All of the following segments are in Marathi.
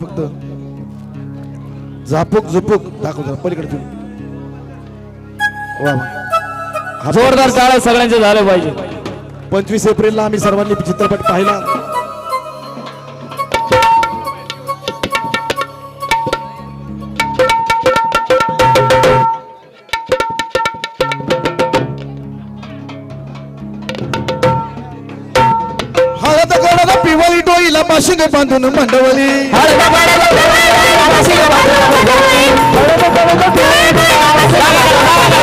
फक्त. झापूक झुपूक. दाखव जरा पलीकडे वा जोरदार टाळ्या सगळ्यांचे झाले पाहिजे. पंचवीस एप्रिलला आम्ही सर्वांनी चित्रपट पाहिला. पिवळी पाशिंग बांधून मंडवली गिरी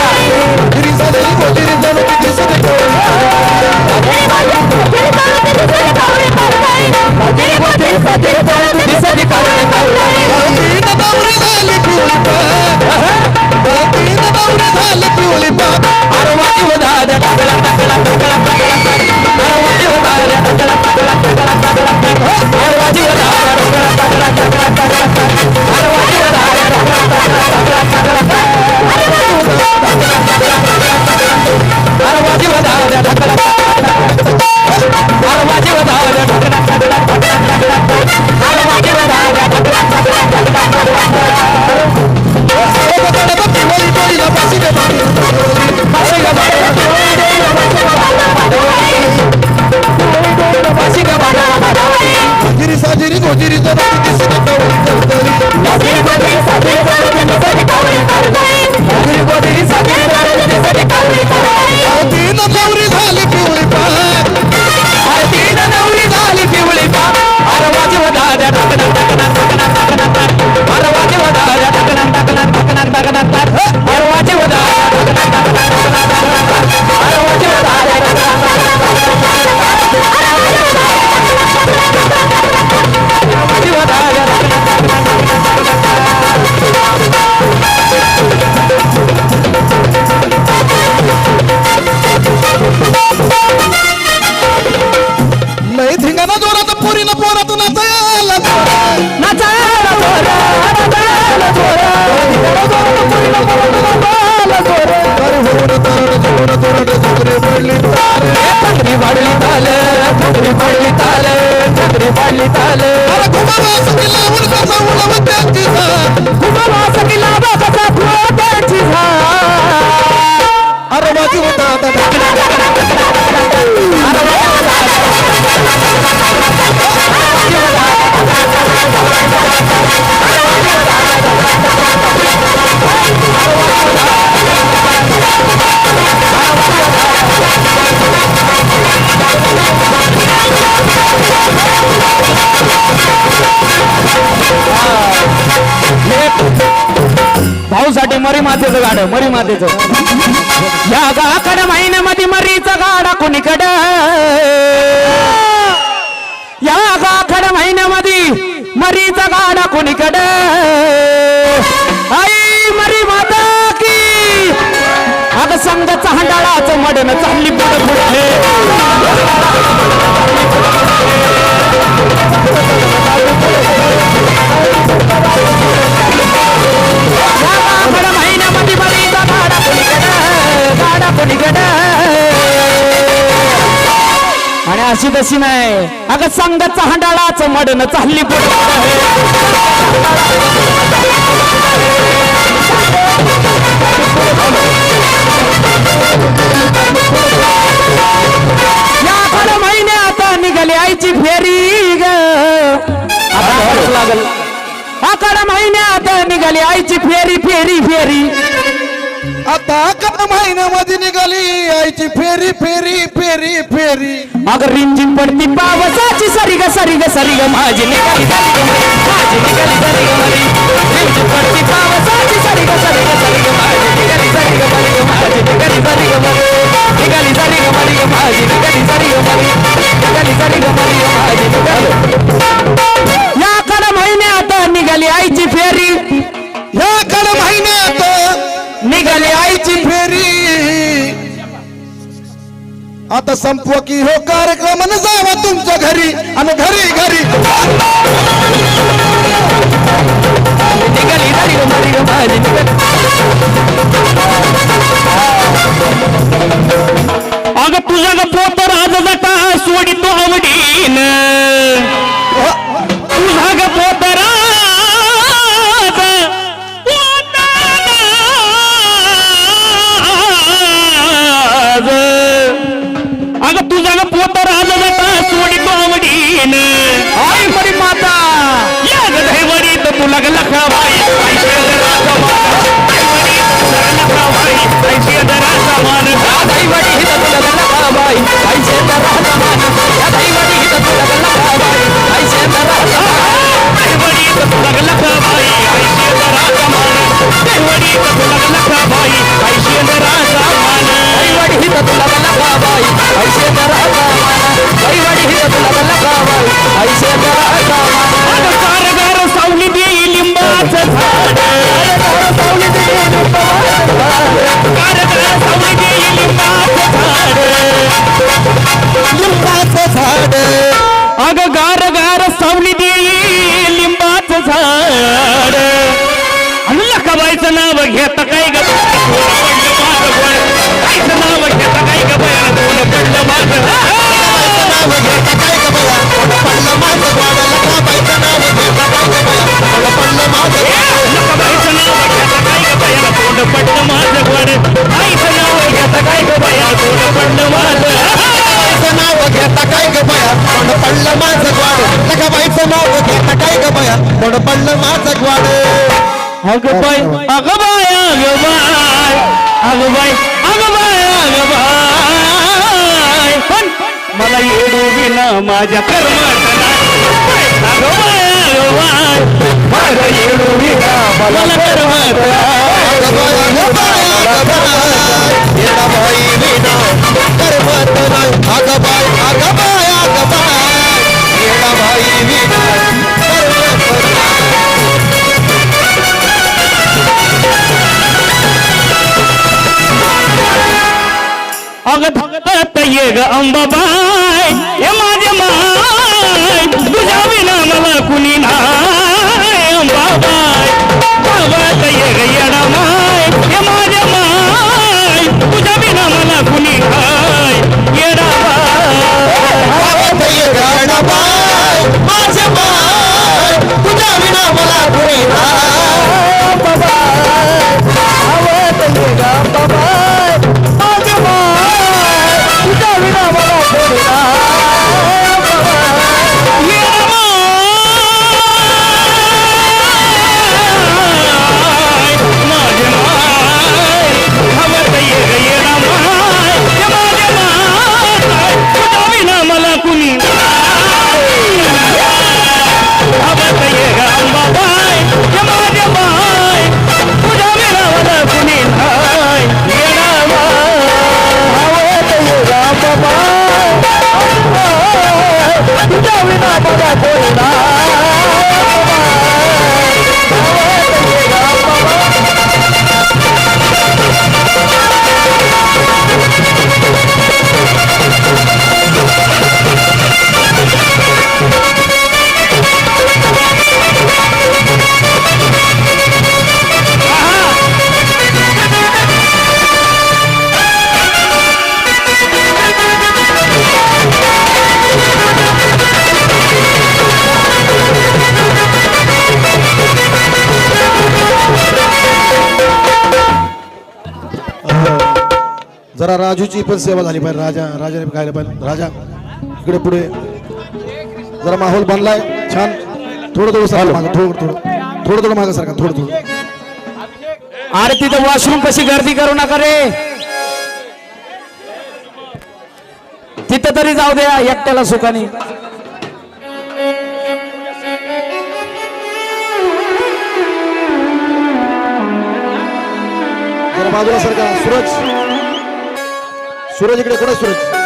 Dirigo, dirigo, não me disse que eu tô Não sei, não sei, saber, não sei, não sei, मरी मातेचं गाड मरी मातेचं. या गाकड महिन्यामध्ये मरीचं गाडा कुणीकड? या गाकड महिन्यामध्ये मरीचा गाडा कुणीकड? आई मरी माता की! अग संघ चांडाळाचं मडन चालली पुढे पुढे. अशी तशी नाही. अगं संघाचा हंडाळाच मडन चालली पुढे. याकड आता निघाली आईची फेरी ग. आता हळूच लागल. महिन्यात निघाली आईची फेरी फेरी फेरी. आता अकरा महिन्यामध्ये निघाली आईची फेरी फेरी फेरी फेरी मग रिंजिम पडती पावसाची सरी ग सरी ग सरी ग माझी निघाली सरी ग मरी, माझी निघाली सरी ग मरी रिंजिम पडती पावसाची सरी ग सरी ग सरी ग माझी निघाली सरी ग मरी ग माझी निघाली सरी ग मरी निघाली सरी ग मरी ग माझी निघाली सरी ग मरी निघाली आता संपवा की हो पडलं माझं ग्वाड. अग बाय अग बाय अग बाय अग बाय अग बाय अग बाय पण मला येडू विना माझ्या कर्मात नाही. अग बाय अग बाय माझं येडू विना मला कर्मात भगत भगत ये ग अंबाबाई. हे माझे माय तुझ्या विना मला कुणी नाही. अंबाबाई भगत ये ग येडा माय. हे माझे माय तुझ्या विना मला कुणी नाही. जरा राजूची पण सेवा झाली पाहिजे. राजा राजाने खायला पाहिजे. राजा इकडे पुढे. जरा माहोल बनलाय. छान. थोडं थोडं सारखं मागं. थोडं थोडं. थोडं थोडं मागं सारखं. थोडं थोडं. अरे तिथं वॉशरूम कशी गर्दी करू नका रे. तिथं तरी जाऊ द्या एकट्याला सुखानी. जरा बाजूला सारखा. सूरज. सूरज इकडे कुठे सूरज?